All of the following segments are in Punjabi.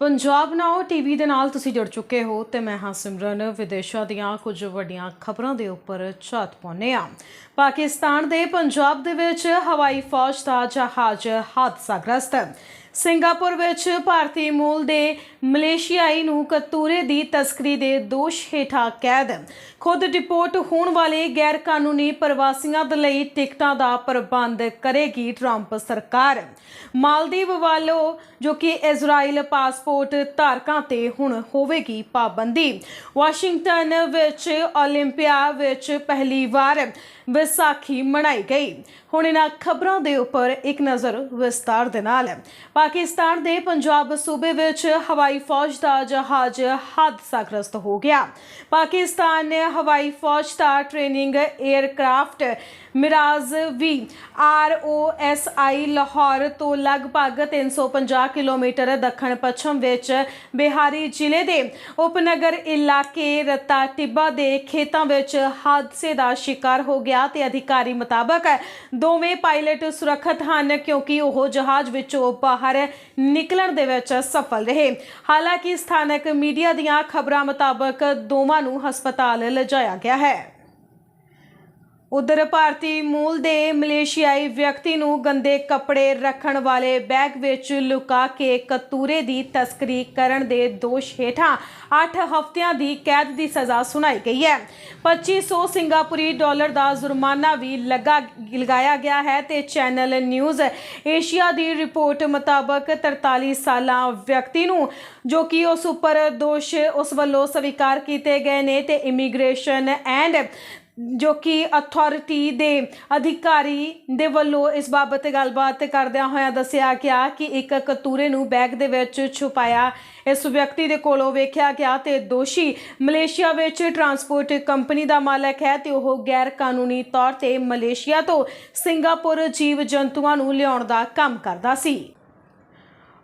ਪੰਜਾਬ ਨਾਓ ਟੀਵੀ ਦੇ ਨਾਲ ਤੁਸੀਂ ਜੁੜ ਚੁੱਕੇ ਹੋ ਤੇ ਮੈਂ ਹਾਂ ਸਿਮਰਨ। ਵਿਦੇਸ਼ਾਂ ਦੀਆਂ ਕੁਝ ਵੱਡੀਆਂ ਖਬਰਾਂ ਦੇ ਉੱਪਰ ਝਾਤ ਪਾਉਂਦੇ ਆ ਪਾਕਿਸਤਾਨ ਦੇ ਪੰਜਾਬ ਦੇ ਵਿੱਚ ਹਵਾਈ ਫੌਜ ਦਾ ਜਹਾਜ਼ ਹਾਦਸਾਗ੍ਰਸਤ। ਸਿੰਗਾਪੁਰ ਵਿੱਚ ਭਾਰਤੀ ਮੂਲ ਦੇ ਮਲੇਸ਼ੀਆਈ ਨੂੰ ਕਤੂਰੇ ਦੀ ਤਸਕਰੀ ਦੇ ਦੋਸ਼ ਹੇਠਾਂ ਕੈਦ ਖੁਦ ਡਿਪੋਰਟ ਹੋਣ ਵਾਲੇ ਗੈਰ ਕਾਨੂੰਨੀ ਪ੍ਰਵਾਸੀਆਂ ਦੇ ਲਈ ਟਿਕਟਾਂ ਦਾ ਪ੍ਰਬੰਧ ਕਰੇਗੀ ਟਰੰਪ ਸਰਕਾਰ ਮਾਲਦੀਵ ਵੱਲੋਂ ਜੋ ਕਿ ਇਜ਼ਰਾਈਲ ਪਾਸਪੋਰਟ ਧਾਰਕਾਂ ਤੇ ਹੁਣ ਹੋਵੇਗੀ ਪਾਬੰਦੀ ਵਾਸ਼ਿੰਗਟਨ ਵਿੱਚ 올림픽 ਵਿੱਚ ਪਹਿਲੀ ਵਾਰ ਵਿਸਾਖੀ ਮਨਾਈ ਗਈ ਹੁਣ ਇਹਨਾਂ ਖਬਰਾਂ ਦੇ ਉੱਪਰ ਇੱਕ ਨਜ਼ਰ ਵਿਸਤਾਰ ਦੇ ਨਾਲ ਪਾਕਿਸਤਾਨ ਦੇ ਪੰਜਾਬ ਸੂਬੇ ਵਿੱਚ ਹਵਾਈ ਫੌਜ ਦਾ ਜਹਾਜ਼ ਹਾਦਸਾਗ੍ਰਸਤ ਹੋ ਗਿਆ। ਪਾਕਿਸਤਾਨ ਨੇ ਹਵਾਈ ਫੌਜ ਦਾ training aircraft Mirage V ROSI Lahore ਤੋਂ ਲਗਭਗ 350 ਕਿਲੋਮੀਟਰ ਦੱਖਣ ਪੱਛਮ ਵਿੱਚ ਬਿਹਾਰੀ ਜ਼ਿਲ੍ਹੇ ਦੇ ਉਪਨਗਰ ਇਲਾਕੇ ਰਤਾ ਟਿੱਬਾ ਦੇ ਖੇਤਾਂ ਵਿੱਚ ਹਾਦਸੇ ਦਾ ਸ਼ਿਕਾਰ ਹੋ ਗਿਆ ਤੇ ਅਧਿਕਾਰੀ ਮੁਤਾਬਕ ਦੋਵੇਂ ਪਾਇਲਟ ਸੁਰੱਖਿਅਤ ਹਨ ਕਿਉਂਕਿ ਉਹ ਜਹਾਜ਼ ਵਿੱਚੋਂ ਬਾਹਰ ਨਿਕਲਣ ਦੇ ਵਿੱਚ ਸਫਲ ਰਹੇ। ਹਾਲਾਂਕਿ ਸਥਾਨਕ ਮੀਡੀਆ ਦੀਆਂ ਖਬਰਾਂ ਮੁਤਾਬਕ ਦੋਵਾਂ ਨੂੰ ਹਸਪਤਾਲ ਲਿਜਾਇਆ ਗਿਆ ਹੈ। ਉਧਰ ਭਾਰਤੀ ਮੂਲ ਦੇ ਮਲੇਸ਼ੀਆਈ ਵਿਅਕਤੀ ਨੂੰ ਗੰਦੇ ਕੱਪੜੇ ਰੱਖਣ ਵਾਲੇ ਬੈਗ ਵਿੱਚ ਲੁਕਾ ਕੇ ਕਤੂਰੇ ਦੀ ਤਸਕਰੀ ਕਰਨ ਦੇ ਦੋਸ਼ ਹੇਠਾਂ 8 ਹਫ਼ਤਿਆਂ ਦੀ ਕੈਦ ਦੀ ਸਜ਼ਾ ਸੁਣਾਈ ਗਈ ਹੈ। 2500 ਸਿੰਗਾਪੁਰੀ ਡਾਲਰ ਦਾ ਜੁਰਮਾਨਾ ਵੀ ਲੱਗਾ, ਲਗਾਇਆ ਗਿਆ ਹੈ ਤੇ ਚੈਨਲ ਨਿਊਜ਼ ਏਸ਼ੀਆ ਦੀ ਰਿਪੋਰਟ ਮੁਤਾਬਕ 43 ਸਾਲਾ ਵਿਅਕਤੀ ਨੂੰ, ਜੋ ਕਿ ਉਸ ਉੱਪਰ ਦੋਸ਼ ਉਸ ਵੱਲੋਂ ਸਵੀਕਾਰ ਕੀਤੇ ਗਏ ਨੇ ਤੇ ਇਮੀਗ੍ਰੇਸ਼ਨ ਐਂਡ ਜੋ ਕਿ ਅਥਾਰਟੀ ਦੇ ਅਧਿਕਾਰੀ ਦੇ ਵੱਲੋਂ ਇਸ ਬਾਬਤ ਗੱਲਬਾਤ ਕਰਦਿਆਂ ਹੋਇਆਂ ਦੱਸਿਆ ਗਿਆ ਕਿ ਇੱਕ ਕਤੂਰੇ ਨੂੰ ਬੈਗ ਦੇ ਵਿੱਚ ਛੁਪਾਇਆ, ਇਸ ਵਿਅਕਤੀ ਦੇ ਕੋਲੋਂ ਵੇਖਿਆ ਗਿਆ ਤੇ ਦੋਸ਼ੀ ਮਲੇਸ਼ੀਆ ਵਿੱਚ ਟਰਾਂਸਪੋਰਟ ਕੰਪਨੀ ਦਾ ਮਾਲਕ ਹੈ ਤੇ ਉਹ ਗੈਰ ਕਾਨੂੰਨੀ ਤੌਰ ਤੇ ਮਲੇਸ਼ੀਆ ਤੋਂ ਸਿੰਗਾਪੁਰ ਜੀਵ ਜੰਤੂਆਂ ਨੂੰ ਲਿਆਉਣ ਦਾ ਕੰਮ ਕਰਦਾ ਸੀ।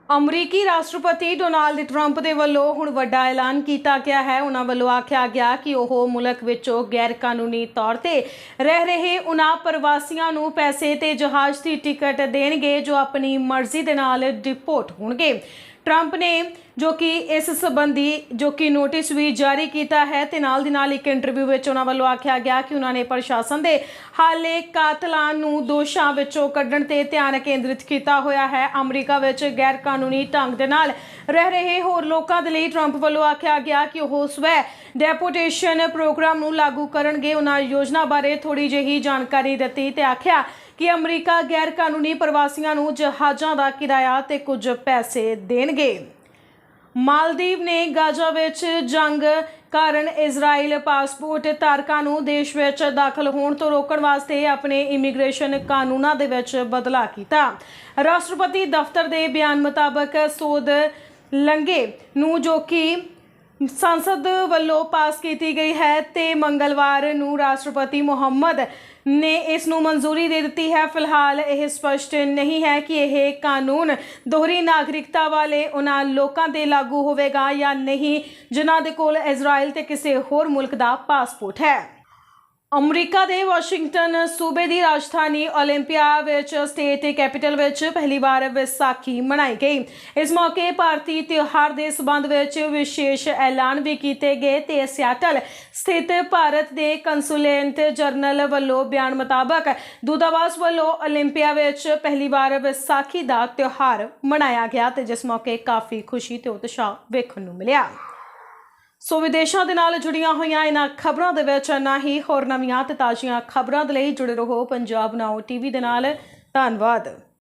ਅਮਰੀਕੀ ਰਾਸ਼ਟਰਪਤੀ ਡੋਨਾਲਡ ਟਰੰਪ ਦੇ ਵੱਲੋਂ ਹੁਣ ਵੱਡਾ ਐਲਾਨ ਕੀਤਾ ਗਿਆ ਹੈ। ਉਹਨਾਂ ਵੱਲੋਂ ਆਖਿਆ ਗਿਆ ਕਿ ਉਹ ਮੁਲਕ ਵਿੱਚੋਂ ਗੈਰ ਕਾਨੂੰਨੀ ਤੌਰ ਤੇ ਰਹਿ ਰਹੇ ਉਹਨਾਂ ਪ੍ਰਵਾਸੀਆਂ ਨੂੰ ਪੈਸੇ ਤੇ ਜਹਾਜ਼ ਦੀ ਟਿਕਟ ਦੇਣਗੇ, ਜੋ ਆਪਣੀ ਮਰਜ਼ੀ ਦੇ ਨਾਲ ਡਿਪੋਰਟ ਹੋਣਗੇ। ਟਰੰਪ ਨੇ ਜੋ ਕਿ ਇਸ ਸੰਬੰਧੀ ਜੋ ਕਿ ਨੋਟਿਸ ਵੀ ਜਾਰੀ ਕੀਤਾ ਹੈ ਤੇ ਨਾਲ ਦੀ ਨਾਲ ਇੱਕ ਇੰਟਰਵਿਊ ਵਿੱਚ ਉਹਨਾਂ ਵੱਲੋਂ ਆਖਿਆ ਗਿਆ ਕਿ ਉਹਨਾਂ ਨੇ ਪ੍ਰਸ਼ਾਸਨ ਦੇ ਹਾਲੇ ਕਾਤਲਾਂ ਨੂੰ ਦੋਸ਼ਾਂ ਵਿੱਚੋਂ ਕੱਢਣ ਤੇ ਧਿਆਨ ਕੇਂਦਰਿਤ ਕੀਤਾ ਹੋਇਆ ਹੈ। ਅਮਰੀਕਾ ਵਿੱਚ ਗੈਰ ਕਾਨੂੰਨੀ ਢੰਗ ਦੇ ਨਾਲ ਰਹਿ ਰਹੇ ਹੋਰ ਲੋਕਾਂ ਦੇ ਲਈ ਟਰੰਪ ਵੱਲੋਂ ਆਖਿਆ ਗਿਆ ਕਿ ਉਹ ਸਵੈ ਡੈਪੂਟੇਸ਼ਨ ਪ੍ਰੋਗਰਾਮ ਨੂੰ ਲਾਗੂ ਕਰਨਗੇ। ਉਹਨਾਂ ਯੋਜਨਾ ਬਾਰੇ ਥੋੜੀ ਜਿਹੀ ਜਾਣਕਾਰੀ ਦਿੱਤੀ ਤੇ ਆਖਿਆ ਕਿ ਅਮਰੀਕਾ ਗੈਰ ਕਾਨੂੰਨੀ ਪ੍ਰਵਾਸੀਆਂ ਨੂੰ ਜਹਾਜ਼ਾਂ ਦਾ ਕਿਰਾਇਆ ਤੇ ਕੁਝ ਪੈਸੇ ਦੇਣਗੇ। ਮਾਲਦੀਵ ਨੇ ਗਾਜ਼ਾ ਵਿੱਚ ਜੰਗ ਕਾਰਨ ਇਜ਼ਰਾਈਲ ਪਾਸਪੋਰਟ ਧਾਰਕਾਂ ਨੂੰ ਦੇਸ਼ ਵਿੱਚ ਦਾਖਲ ਹੋਣ ਤੋਂ ਰੋਕਣ ਵਾਸਤੇ ਆਪਣੇ ਇਮੀਗ੍ਰੇਸ਼ਨ ਕਾਨੂੰਨਾਂ ਦੇ ਵਿੱਚ ਬਦਲਾਅ ਕੀਤਾ। ਰਾਸ਼ਟਰਪਤੀ ਦਫ਼ਤਰ ਦੇ ਬਿਆਨ ਮੁਤਾਬਕ ਸੋਧ ਲੰਘੇ। ਨੂੰ ਜੋ ਕਿ ਸੰਸਦ ਵੱਲੋਂ ਪਾਸ ਕੀਤੀ ਗਈ ਹੈ ਤੇ ਮੰਗਲਵਾਰ ਨੂੰ ਰਾਸ਼ਟਰਪਤੀ ਮੁਹੰਮਦ ਨੇ ਇਸ ਨੂੰ ਮਨਜ਼ੂਰੀ ਦੇ ਦਿੱਤੀ ਹੈ। ਫਿਲਹਾਲ ਇਹ ਸਪਸ਼ਟ ਨਹੀਂ ਹੈ ਕਿ ਇਹ ਕਾਨੂੰਨ ਦੋਹਰੀ ਨਾਗਰਿਕਤਾ ਵਾਲੇ ਉਹਨਾਂ ਲੋਕਾਂ ਤੇ ਲਾਗੂ ਹੋਵੇਗਾ ਜਾਂ ਨਹੀਂ, ਜਿਨ੍ਹਾਂ ਦੇ ਕੋਲ ਇਜ਼ਰਾਈਲ ਤੇ ਕਿਸੇ ਹੋਰ ਮੁਲਕ ਦਾ ਪਾਸਪੋਰਟ ਹੈ। ਅਮਰੀਕਾ ਦੇ ਵਾਸ਼ਿੰਗਟਨ ਸੂਬੇ ਦੀ ਰਾਜਧਾਨੀ 올림픽 ਵਿੱਚ ਸਟੇਟ ਕੈਪੀਟਲ ਵਿੱਚ ਪਹਿਲੀ ਵਾਰ ਵਿਸਾਖੀ ਮਨਾਈ ਗਈ ਇਸ ਮੌਕੇ ਭਾਰਤੀ ਤਿਉਹਾਰ ਦੇ ਸਬੰਧ ਵਿੱਚ ਵਿਸ਼ੇਸ਼ ਐਲਾਨ ਵੀ ਕੀਤੇ ਗਏ ਤੇ ਸਿਆਟਲ ਸਥਿਤ ਭਾਰਤ ਦੇ ਕੰਸੂਲੇਟ ਜਨਰਲ ਵੱਲੋਂ ਬਿਆਨ ਮੁਤਾਬਕ ਦੂਤਾਵਾਸ ਵੱਲੋਂ 올림픽 ਵਿੱਚ ਪਹਿਲੀ ਵਾਰ ਵਿਸਾਖੀ ਦਾ ਤਿਉਹਾਰ ਮਨਾਇਆ ਗਿਆ ਤੇ ਜਿਸ ਮੌਕੇ ਕਾਫੀ ਖੁਸ਼ੀ ਤੇ ਉਤਸ਼ਾਹ ਵੇਖਣ ਨੂੰ ਮਿਲਿਆ ਸੋ ਵਿਦੇਸ਼ਾਂ ਦੇ ਨਾਲ ਜੁੜੀਆਂ ਹੋਈਆਂ ਇਹਨਾਂ ਖਬਰਾਂ ਦੇ ਵਿੱਚ ਨਾ ਹੀ ਹੋਰ ਨਵੀਆਂ ਤੇ ਤਾਜ਼ੀਆਂ ਖਬਰਾਂ ਦੇ ਲਈ ਜੁੜੇ ਰਹੋ ਪੰਜਾਬ ਨਾਓ ਟੀਵੀ ਦੇ ਨਾਲ। ਧੰਨਵਾਦ।